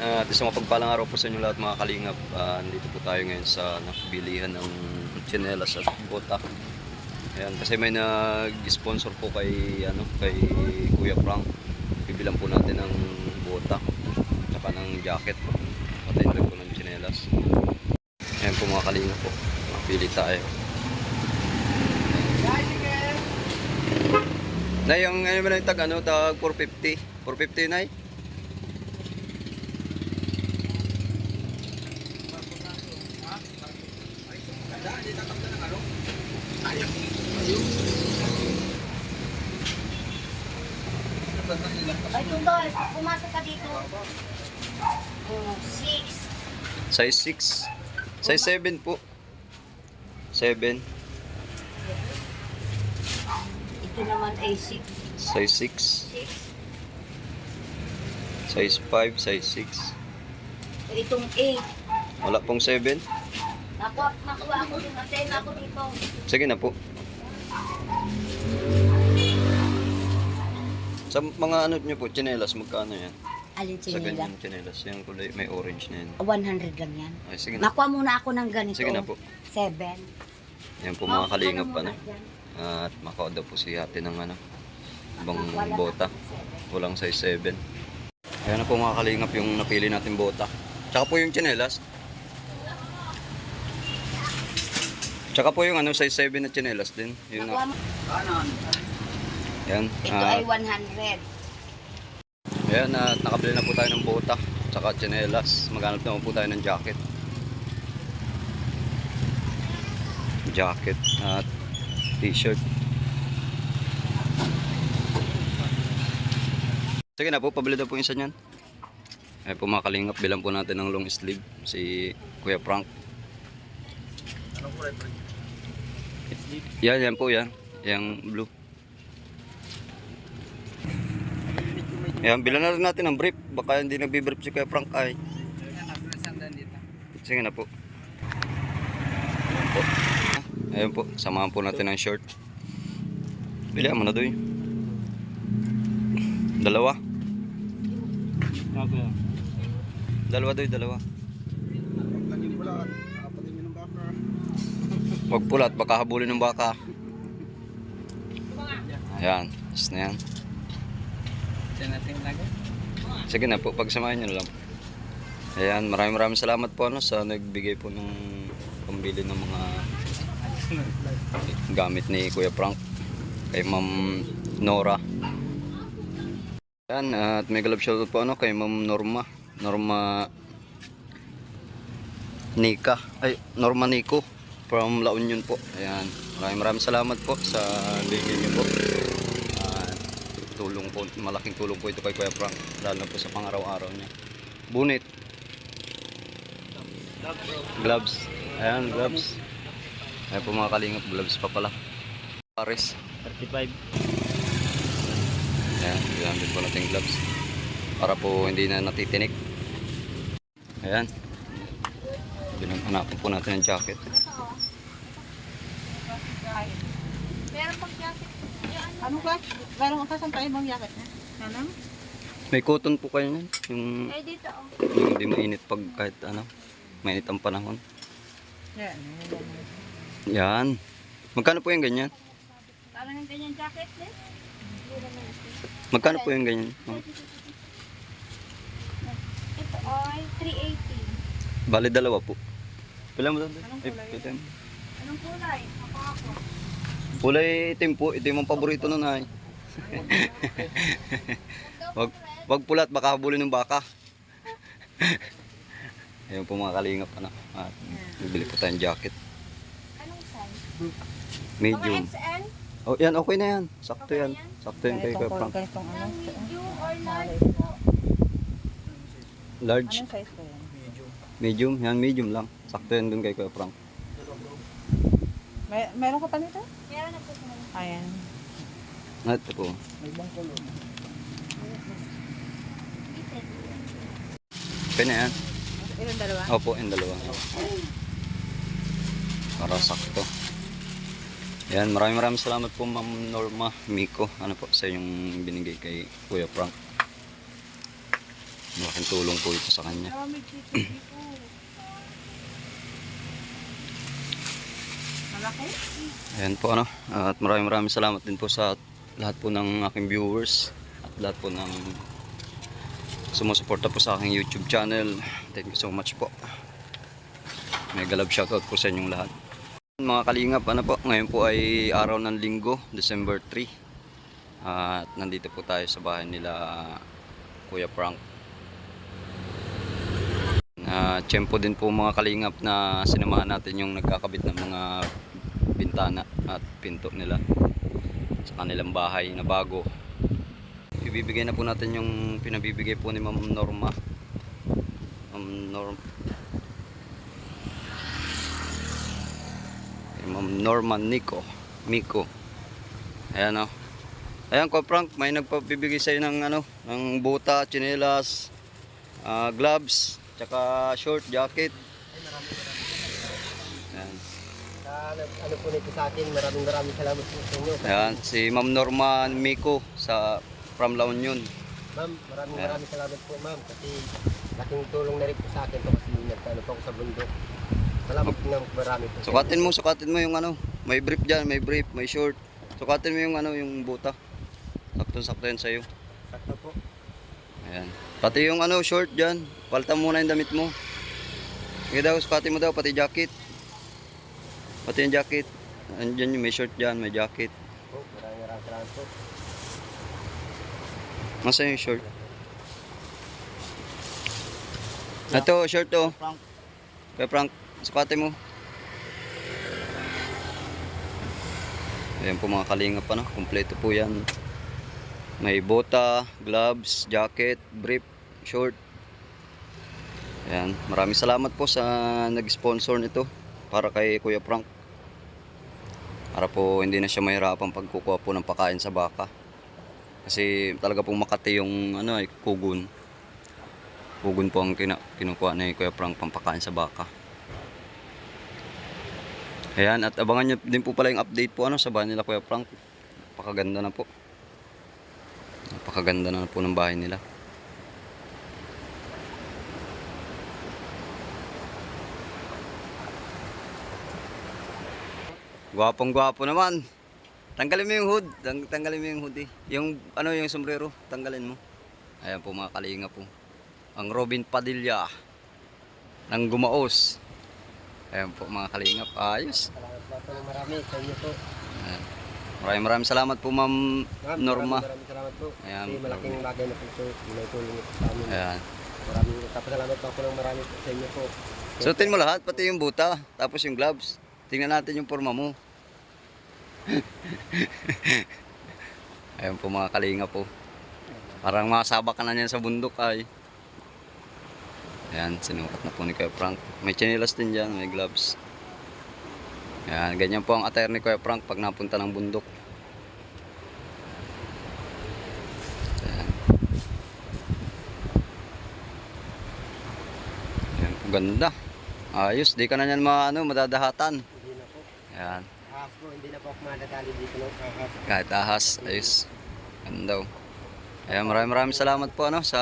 At isang mapagpalang araw po sa inyo lahat mga kalingap. Ah, nandito po tayo ngayon sa nakabilihan ng tsinelas at bota. Ayan, kasi may nag-sponsor po kay ano kay Kuya Frank. Bibilan po natin ng bota tsaka ng jacket. Pati na rin po ng tsinelas. Ayan po mga kalingap po. Pili tayo. Na yung ano ba yung tag ano tag 450? 450 na Ay, Tundol, pumasok ka dito. Oh, six. Size 6. Size 7 po. 7. Ito naman ay six. Size 6. Six. Size 5. Size 6. Itong eight. Wala pong 7. Nakuha, nakuha ako din. Atay na ako dito. Sige na po. Sa mga ano nyo po, chinelas, magkano yan? Alin Sa sinila? ganyan chinelas. Yung kulay, may orange na yan. 100 lang yan. Ay, sige na. Nakuha muna ako ng ganito. Sige na po. Seven. Yan po mga kalingap ano. At makaoda po si ate ng ano, ibang bota. Walang size 7. Ayan na po mga kalingap yung napili natin bota. Tsaka po yung chinelas. Tsaka po yung ano, size 7 na chinelas din. Yun na. Yan. Ito ah, ay 100. Ayan, at nakabili na po tayo ng bota. Tsaka chinelas. Maghanap naman po tayo ng jacket. Jacket at t-shirt. Sige na po, pabili na po yung isa niyan. Ayan po mga kalingap, bilang po natin ng long sleeve. Si Kuya Frank. Yan, yan po yan. Yang blue. Yan, bilan na natin ng brief. Baka hindi nagbi-brief si Kuya Frank ay. Sige na po. Ayan po. Ayan po, samahan po natin ng short. Bilihan mo na doy. Dalawa. Dalawa doy, dalawa. Huwag pulat, baka habulin ng baka. Ayan, is na yan. Sige na po, pagsamahin nyo lang. Ayan, maraming maraming salamat po ano, sa nagbigay po ng pambili ng mga gamit ni Kuya Frank kay Ma'am Nora. Ayan, at may galap shoutout po ano, kay Ma'am Norma. Norma Nika. Ay, Norma Nico from La Union po. Ayan, maraming maraming salamat po sa bigay niyo po. At tulong po, malaking tulong po ito kay Kuya Frank, lalo na po sa pangaraw-araw niya. Bunit. Gloves. Ayan, gloves. Ayan po mga kalingap, gloves pa pala. Pares. 35. Ayan, gamit po natin gloves. Para po hindi na natitinik. Ayan. Binanapin po natin ang jacket. Meron pang jacket. Ano ka? Meron ka sa tayo bang jacket na? Ano? May cotton po kayo nun. Yung, Ay, dito oh. yung hindi mainit pag kahit ano. Mainit ang panahon. Yan. Yan. Magkano po yung ganyan? Parang ang ganyan jacket eh. Magkano po yung ganyan? Oh. Ito ay 380. Bali dalawa po. Pila mo doon? Anong Ay, kulay? Itim. Anong kulay? Ako ako. Kulay itim po. Ito yung paborito nun ay. wag, wag pulat. Baka habulin ng baka. Ayun po mga kalingap. Ano? At bibili po tayong jacket. Anong size? Medium. Mga XL? Oh, yan. Okay na yan. Sakto Okay yan. yan? Sakto yan kay Kuya Frank. ganitong ano? Medium or large po? Large. Anong size ko yan? Medium. Yan, medium lang. Sakto yan dun kay Kuya Frank. May, meron ka pa nito? Meron na po. Ayan. Ito po. Okay na yan. Ilan dalawa? Opo, yung dalawa. Para sakto. Yan, maraming maraming salamat po Ma'am Norma Miko. Ano po sa yung binigay kay Kuya Frank. Malaking tulong po ito sa kanya. Dami dito dito. Malaki? Ayan po ano. At maraming maraming salamat din po sa lahat po ng aking viewers at lahat po ng sumusuporta po sa aking YouTube channel. Thank you so much po. Mega love shoutout po sa inyong lahat. Mga kalingap, ano po, ngayon po ay araw ng linggo, December 3. At nandito po tayo sa bahay nila Kuya Frank. Na tiyempo din po mga kalingap na sinamahan natin yung nagkakabit ng mga bintana at pinto nila sa kanilang bahay na bago. Ibibigay na po natin yung pinabibigay po ni Ma'am Norma. Ma'am Norm Ma'am Norma Nico. Miko. Ayan o. Ayan ko Frank, may nagpabibigay sa'yo ng ano, ng buta, tsinelas, ah, gloves, tsaka short jacket. Ayan. Nag- ano po nito sa akin, maraming maraming salamat po sa inyo. Ayan, si Ma'am Norma Miko sa from La Union. Ma'am, maraming Ayan. maraming salamat po ma'am kasi laking tulong na rin po sa akin to kasi nagkano po ako sa bundok. Salamat po ng marami po. Sukatin mo, sukatin mo yung ano, may brief dyan, may brief, may short. Sukatin mo yung ano, yung buta. Sakto-sakto yan sa'yo. Sakto po. Ayan. Pati yung ano, short dyan. Palta muna yung damit mo. Sige daw, sukatin mo daw, pati jacket. Pati yung jacket. Andyan yung may short dyan, may jacket. Maraming salamat po. Masa yung short? Ito, short to. Frank. Kaya Frank, sukatin mo. Ayan po mga kalingap ano, kumpleto po yan. May bota, gloves, jacket, brief, short. Ayan, maraming salamat po sa nag-sponsor nito para kay Kuya Frank. Para po hindi na siya mahirapan pagkukuha po ng pakain sa baka. Kasi talaga pong Makati yung ano, eh, kugun. Kugun po ang kina, kinukuha ni Kuya Frank pampakain sa baka. Ayan, at abangan nyo din po pala yung update po ano, sa bahay nila Kuya Frank. Napakaganda na po. Napakaganda na po ng bahay nila. Gwapong gwapo naman. Tanggalin mo yung hood. Tang tanggalin mo yung hoodie. Yung ano yung sombrero, tanggalin mo. Ayan po mga kalinga po. Ang Robin Padilla ng Gumaos. Ayan po mga kalingap. Ayos. Salamat po po ng marami sa inyo po. Ayan. Maraming maraming salamat po Ma'am Norma. Maraming, maraming salamat po. Ayan, kasi malaking bagay na po ito. May tulong ito sa amin. Ayan. Maraming kapasalamat po ako ng marami sa inyo po. Suotin mo lahat, pati yung buta, tapos yung gloves. Tingnan natin yung forma mo. Ayan po mga kalinga po. Parang makasaba ka na niyan sa bundok ay. Ayan, sinukat na po ni Kuya Frank. May chinelas din dyan, may gloves. Ayan, ganyan po ang attire ni Kuya Frank pag napunta ng bundok. Ayan. Ayan ganda. Ayos, di ka na yan ma, ano, madadahatan. Ayan, Ahas po, hindi na po ako madadali dito no. Ahas. kahit ahas, ayos. Ganda oh. Ayan, maraming maraming salamat po ano, sa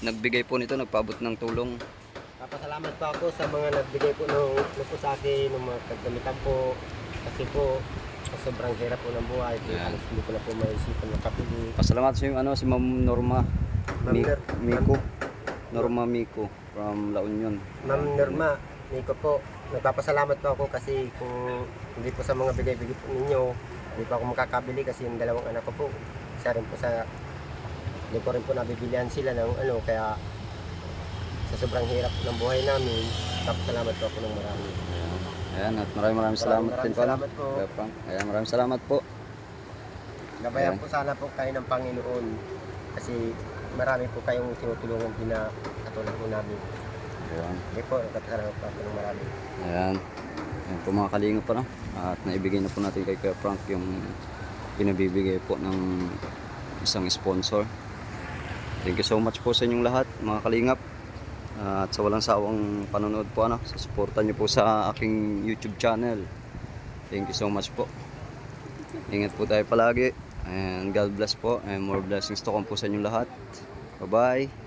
nagbigay po nito, nagpaabot ng tulong. Papasalamat po ako sa mga nagbigay po ng ano po sa akin, ng mga kagamitan po. Kasi po, sobrang hirap po ng buhay. Yeah. Yan. Halos hindi ko na po maisipan makapili. Pasalamat sa yung ano, si Ma'am Norma Ma'am Mi- Miko. Norma Miko from La Union. Ma'am Norma, Nico po, nagpapasalamat po ako kasi kung hindi po sa mga bigay-bigay po ninyo, hindi po ako makakabili kasi yung dalawang anak ko po, isa rin po sa, hindi ko rin po nabibilihan sila ng ano, kaya sa sobrang hirap ng buhay namin, nagpapasalamat po ako ng marami. Ayan, at maraming maraming salamat Maraming din po. ano, salamat po. Frank. Ayan, maraming salamat po. Gabayan Ayan. po sana po kayo ng Panginoon kasi marami po kayong tinutulungan din na katulad po namin. Ayan. Hindi po, nagpapasalamat po ako ng marami. Ayan. Ayan po mga kalinga pa no? At naibigay na po natin kay Kuya Frank yung pinabibigay po ng isang sponsor. Thank you so much po sa inyong lahat mga kalingap. At sa walang sawang panonood po ano, susuportan niyo po sa aking YouTube channel. Thank you so much po. Ingat po tayo palagi. And God bless po. And more blessings to come po sa inyong lahat. Bye-bye.